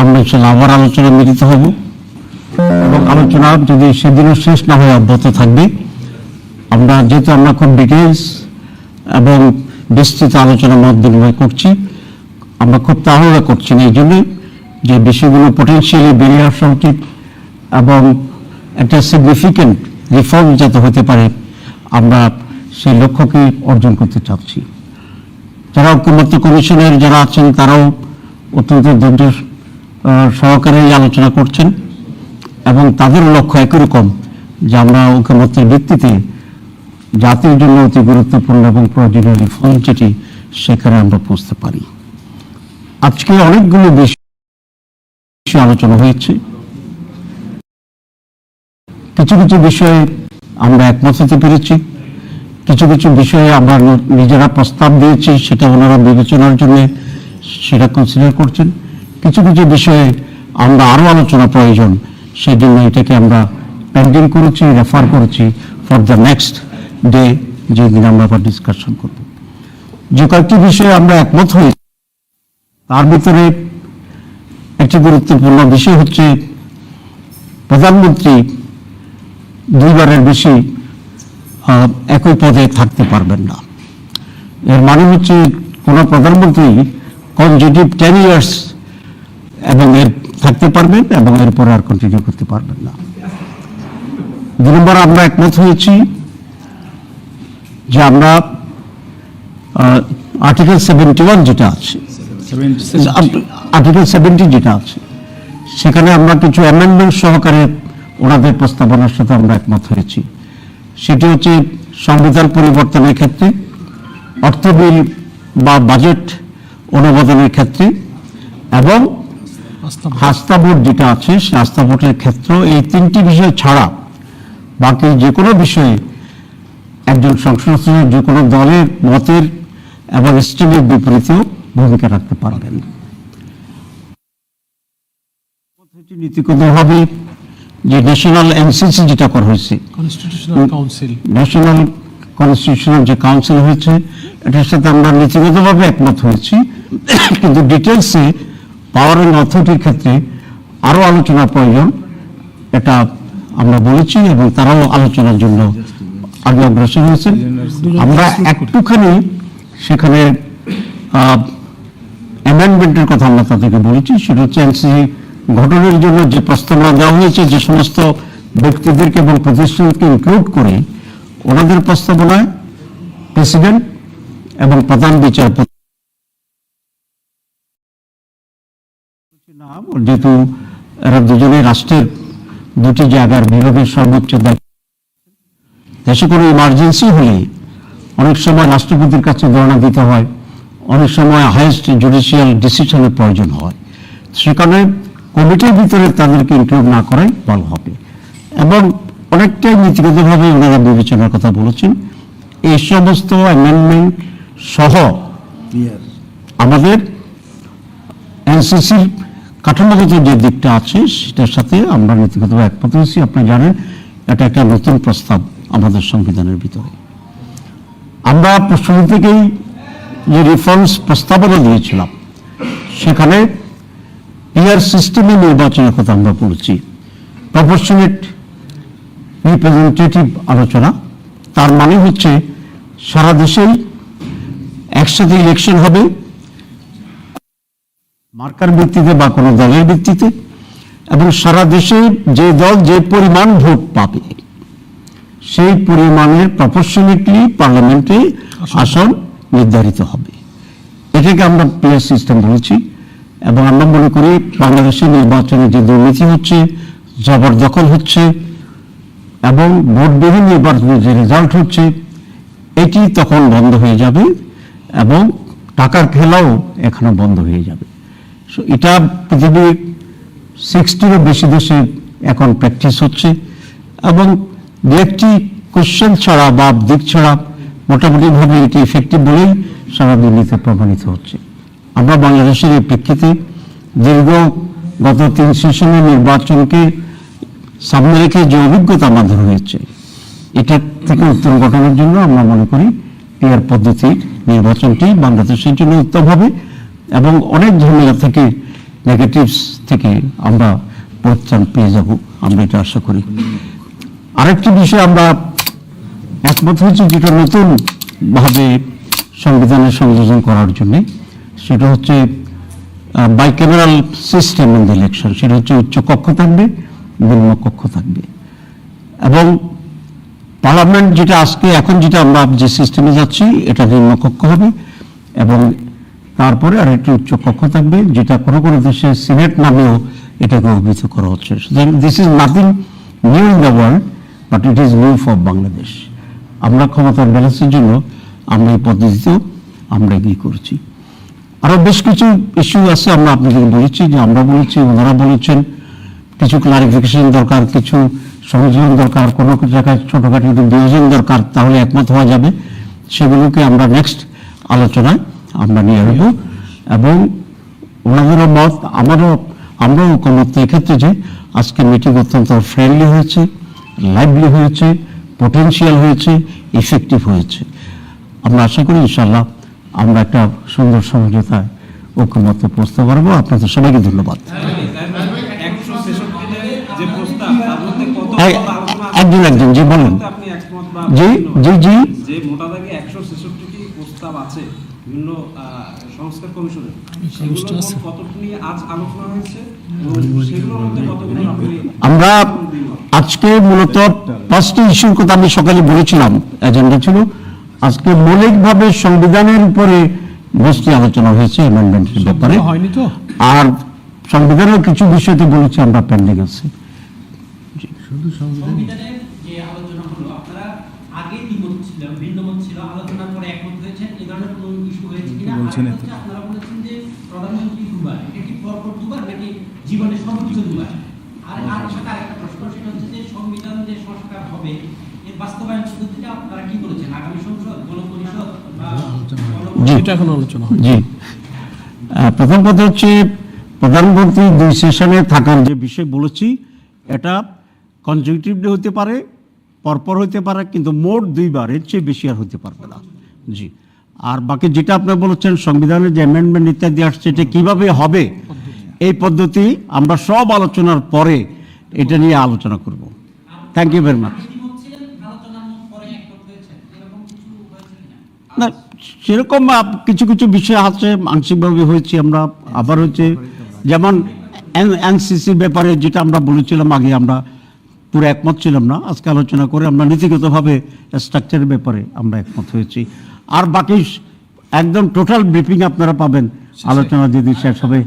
আমরা ইনশাল্লাহ আবার আলোচনা মিলিত হব। এবং আলোচনা যদি সেদিনও শেষ না হয়ে, অব্যাহত থাকবে। আমরা যেহেতু আমরা খুব ডিটেলস এবং বিস্তৃত আলোচনা মত বিনিময় করছি, আমরা খুব তাড়াহুড়া করছি না। এই জন্যই যে বিষয়গুলো পটেন্সিয়ালি বেরিয়ে আসা উচিত এবং একটা সিগনিফিক্যান্ট রিফর্ম যাতে হতে পারে, আমরা সেই লক্ষ্যকে অর্জন করতে চাচ্ছি। যারা ঐক্যমত্য কমিশনের যারা আছেন, তারাও অত্যন্ত ধৈর্য সহকারে আলোচনা করছেন এবং তাদের লক্ষ্য একই রকম যে আমরা ঐক্যমত্যের ভিত্তিতে জাতির জন্য অতি গুরুত্বপূর্ণ এবং প্রয়োজনীয় রিফর্ম যেটি সেখানে আমরা পৌঁছতে পারি। আজকে অনেকগুলো বিষয় আলোচনা হয়েছে। কিছু কিছু বিষয়ে আমরা একমত হতে পেরেছি। কিছু কিছু বিষয়ে আমরা নিজেরা প্রস্তাব দিয়েছি, সেটা ওনারা বিবেচনার জন্য সেটা কনসিডার করছেন। কিছু কিছু বিষয়ে আমরা আরও আলোচনা প্রয়োজন সেই জন্য এটাকে আমরা পেন্ডিং করেছি রেফার করেছি ফর দ্য নেক্সট ডে যেদিন আমরা আবার ডিসকাশন করব। যে কয়েকটি বিষয়ে আমরা একমত হয়েছি তার ভিতরে একটি গুরুত্বপূর্ণ বিষয় হচ্ছে, প্রধানমন্ত্রী দুইবারের বেশি একই পদে থাকতে পারবেন না। এর মানে হচ্ছে কোনো প্রধানমন্ত্রী কনজিটিভ টেন ইয়ার্স এবং এর থাকতে পারবেন এবং এরপরে আর কন্টিনিউ করতে পারবেন না। দু নম্বর আমরা একমত হয়েছি যে আমরা আর্টিকেল সেভেন্টি ওয়ান যেটা আছে আর্টিকেল সেভেন্টি যেটা আছে, সেখানে আমরা কিছু অ্যামেন্ডমেন্ট সহকারে ওনাদের প্রস্তাবনার সাথে আমরা একমত হয়েছি। সেটি হচ্ছে সংবিধান পরিবর্তনের ক্ষেত্রে অর্থ বিল বা বাজেট অনুমোদনের ক্ষেত্রে এবং ভোট। যেটা আছে সে আস্থা ভোটের ক্ষেত্র এই তিনটি বিষয় ছাড়া বাকি যে কোনো বিষয়ে একজন সংসদ যে কোনো দলের মতের এবং স্ট্রিমের বিপরীতেও ভূমিকা রাখতে পারবেন। নীতিগতভাবে যে ন্যাশনাল এনসিসি যেটা করা হয়েছে ন্যাশনাল কনস্টিটিউশনাল যে কাউন্সিল হয়েছে এটার সাথে আমরা নীতিগতভাবে একমত হয়েছি। কিন্তু ডিটেলসে পাওয়ার অ্যান্ড অথরিটির ক্ষেত্রে আরও আলোচনা প্রয়োজন। এটা আমরা বলেছি এবং তারাও আলোচনার জন্য আগে অগ্রসর হয়েছেন। আমরা একটুখানি সেখানে অ্যামেন্ডমেন্টের কথা আমরা তাদেরকে বলেছি। সেটা হচ্ছে এনসিসি গঠনের জন্য যে প্রস্তাবনা দেওয়া হয়েছে, যে সমস্ত ব্যক্তিদেরকে এবং প্রতিষ্ঠানকে ইনক্লুড করে ওনাদের প্রস্তাবনায় প্রেসিডেন্ট এবং প্রধান বিচারপতি না, যেহেতু এরা দুজনে রাষ্ট্রের দুটি জায়গার বিভাগের সর্বোচ্চ দায়িত্ব। দেশে কোনো ইমার্জেন্সি হলে অনেক সময় রাষ্ট্রপতির কাছে ধরনা দিতে হয় অনেক সময় হাইয়েস্ট জুডিশিয়াল ডিসিশনের প্রয়োজন হয়। সেখানে কমিটির ভিতরে তাদেরকে ইনক্লুড না করাই ভালো হবে। এবং অনেকটাই নীতিগতভাবে ওনারা বিবেচনার কথা বলেছেন এই সমস্ত অ্যামেন্ডমেন্ট সহ আমাদের এনসিসির কাঠামোগত যে দিকটা আছে, সেটার সাথে আমরা নীতিগতভাবে একমত হয়েছি। আপনি জানেন, এটা একটা নতুন প্রস্তাব আমাদের সংবিধানের ভিতরে। আমরা শুরু থেকেই যে রিফর্মস প্রস্তাবনা দিয়েছিলাম, সেখানে পিয়ার সিস্টেমে নির্বাচনের কথা আমরা বলেছি প্রপোর্শনেট রিপ্রেজেন্টেটিভ আলোচনা, তার মানে হচ্ছে সারা দেশেই একসাথে ইলেকশন হবে মার্কার ভিত্তিতে বা কোনো দলের ভিত্তিতে এবং সারা দেশে যে দল যে পরিমাণ ভোট পাবে সেই পরিমাণের প্রপোর্শনেটলি পার্লামেন্টে আসন। নির্ধারিত হবে। এটাকে আমরা প্লেয়ার সিস্টেম বলেছি এবং আমরা মনে করি বাংলাদেশের নির্বাচনে যে দুর্নীতি হচ্ছে জবরদখল হচ্ছে এবং ভোটবিহীন নির্বাচনের যে রেজাল্ট হচ্ছে এটি তখন বন্ধ হয়ে যাবে এবং টাকার খেলাও এখানে বন্ধ হয়ে যাবে। এটা পৃথিবীর সিক্সটিরও বেশি দেশে এখন প্র্যাকটিস হচ্ছে এবং দু একটি কোশ্চেন ছাড়া বা দিক ছাড়া মোটামুটিভাবে এটি ইফেক্টিভ বলেই সারা দুর্নীতি প্রমাণিত হচ্ছে। আমরা বাংলাদেশের এই প্রেক্ষিতে দীর্ঘ গত তিন সেশনের নির্বাচনকে সামনে রেখে যে অভিজ্ঞতা আমাদের হয়েছে এটা থেকে উত্তর গঠনের জন্য আমরা মনে করি পিয়ার পদ্ধতির নির্বাচনটি বাংলাদেশের জন্য উত্তম হবে। এবং অনেক ঝামেলা থেকে নেগেটিভস থেকে আমরা পরিত্রাণ পেয়ে যাব, আমরা এটা আশা করি। আরেকটি বিষয় আমরা একমত হয়েছে যেটা নতুন ভাবে সংবিধানে সংযোজন করার জন্যে, সেটা হচ্ছে bicameral system in the election সেটা হচ্ছে উচ্চ কক্ষ থাকবে, নিম্ন কক্ষ থাকবে। এবং পার্লামেন্ট যেটা আজকে, এখন যেটা আমরা যে সিস্টেমে যাচ্ছি, এটা নিম্ন কক্ষ হবে এবং তারপরে আর একটি উচ্চ কক্ষ থাকবে, যেটা কোনো কোনো দেশে সিনেট নামেও এটাকে অভিহিত করা হচ্ছে। সুতরাং this is nothing new in the world but it is new for Bangladesh আমরা ক্ষমতার ব্যালেন্সের জন্য আমরা এই পদ্ধতিতেও আমরা এগিয়ে করছি। আরও বেশ কিছু ইস্যু আছে, আমরা আপনাদের বলেছি, যে আমরা বলেছি, ওনারা বলেছেন, কিছু ক্লারিফিকেশন দরকার, কিছু সংযোজন দরকার, কোনো জায়গায় ছোটখাটো একটু বিয়োজন দরকার, তাহলে একমত হওয়া যাবে। সেগুলোকে আমরা নেক্সট আলোচনায় আমরা নিয়ে আসব এবং ওনাদেরও মত আমারও আমরাও ঐকমত এক্ষেত্রে যে আজকে মিটিং অত্যন্ত ফ্রেন্ডলি হয়েছে লাইভলি হয়েছে পটেনশিয়াল হয়েছে ইফেক্টিভ হয়েছে। আমরা আশা করি ইনশাল্লাহ আমরা একটা সুন্দর সমঝোতায় ঐক্যমতে পৌঁছতে পারব আপনাদের সবাইকে ধন্যবাদ। একজন একজন জি বলুন। জি জি জি। মোটা দাগে একশো ছেষট্টিটি প্রস্তাব আছে বিভিন্ন সংস্কার কমিশনের। আপনি আমরা আজকে মূলত পাঁচটি ইস্যুর কথা আমি সকালে বলেছিলাম এজেন্ডা ছিল। আজকে মৌলিকভাবে সংবিধানের উপরে দশটি আলোচনা হয়েছে অ্যামেন্ডমেন্টের ব্যাপারে। আর সংবিধানের কিছু বিষয়তে বলেছি আমরা পেন্ডিং আছে। যে আলোচনা হলো আপনারা আগে দ্বিমত ছিল ভিন্নমত ছিল আলোচনার পরে একমত হয়েছেন এই ধরনের কোনো ইস্যু হয়েছে কিনা বলছেন আরেকটা হচ্ছে আপনারা বলেছেন যে প্রধানমন্ত্রী দুবার এটা কি পরপর দুবার নাকি জীবনে সর্বোচ্চ দুবার? আর আর সাথে আরেকটা প্রশ্ন সেটা হচ্ছে যে সংবিধান যে সংস্কার হবে এর বাস্তবায়ন পদ্ধতিটা আপনারা কি করেছেন আগামী সংসদ গণপরিষদ বা এটা এখন আলোচনা হয় জি প্রথম কথা হচ্ছে প্রধানমন্ত্রী দুই সেশনে থাকার যে বিষয় বলেছি এটা কনজিউটিভলি হতে পারে পরপর হতে পারে কিন্তু মোট দুইবার এর চেয়ে বেশি আর হতে পারবে না। জি। আর বাকি যেটা আপনি বলেছেন, সংবিধানের যে অ্যামেন্ডমেন্ট ইত্যাদি আসছে, এটা কীভাবে হবে, এই পদ্ধতি আমরা সব আলোচনার পরে এটা নিয়ে আলোচনা করব। থ্যাংক ইউ ভেরি মাচ না, সেরকম কিছু কিছু বিষয় আছে, আংশিকভাবে হয়েছে, আমরা আবার হচ্ছে, যেমন এনসিসির ব্যাপারে যেটা আমরা বলেছিলাম আগে, আমরা পুরো একমত ছিলাম না, আজকে আলোচনা করে আমরা নীতিগতভাবে স্ট্রাকচারের ব্যাপারে আমরা একমত হয়েছি। আর বাকি একদম টোটাল ব্রিফিং আপনারা পাবেন। আলোচনা যদি শেষ হবে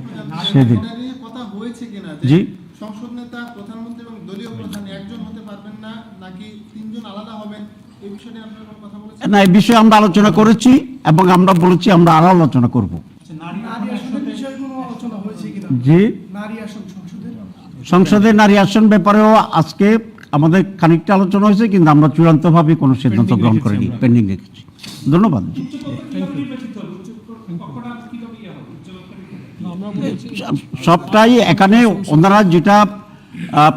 সেদিন এটা নিয়ে কথা হয়েছে কিনা জি। সংসদ নেতা প্রধানমন্ত্রী এবং দলীয় প্রধান একজন হতে পারবেন না নাকি তিনজন আলাদা হবেন এই বিষয়ে আপনারা কোনো কথা বলেছেন? না এই বিষয়ে আমরা আলোচনা করেছি এবং আমরা বলেছি আমরা আরও আলোচনা করব। নারী আসনের বিষয়ে কোনো আলোচনা হয়েছে কিনা? যে নারী আসন সংসদের? সংসদে নারী আসন ব্যাপারেও আজকে আমাদের খানিকটা আলোচনা হয়েছে কিন্তু আমরা চূড়ান্তভাবে কোনো সিদ্ধান্ত গ্রহণ করিনি পেন্ডিং রেখেছি। ধন্যবাদ। সবটাই এখানে ওনারা যেটা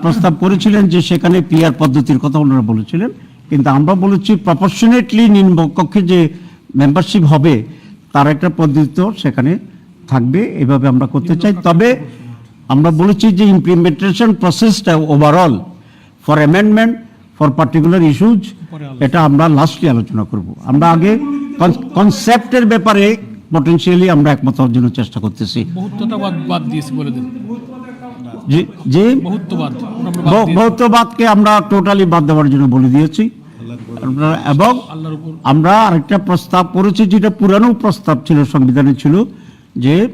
প্রস্তাব করেছিলেন যে সেখানে পিয়ার পদ্ধতির কথা ওনারা বলেছিলেন কিন্তু আমরা বলেছি প্রপোর্শনেটলি নিম্নকক্ষে যে মেম্বারশিপ হবে তার একটা পদ্ধতি তো সেখানে থাকবে এভাবে আমরা করতে চাই। তবে আমরা বলেছি যে ইমপ্লিমেন্টেশন প্রসেসটা overall for amendment for particular issues এটা আমরা লাস্টলি আলোচনা করব। আমরা আগে কনসেপ্টের ব্যাপারে পটেনশিয়ালি আমরা একমত হওয়ার জন্য চেষ্টা করতেছি। বহুত্বটা বাদ বাদ দিয়েছি বলে দিন। যে যে আমরা বাদ ব- দিয়েছি। বৌদ্ধবাদকে আমরা টোটালি বাদ দেওয়ার জন্য বলে দিয়েছি। এবং আমরা আরেকটা প্রস্তাব করেছি যেটা পুরানো প্রস্তাব ছিল সংবিধানে ছিল যে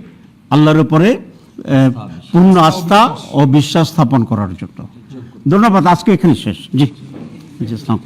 আল্লাহর উপরে পূর্ণ আস্থা ও বিশ্বাস স্থাপন করার জন্য। ধন্যবাদ আজকে এখানে শেষ। জি জি আসসালাম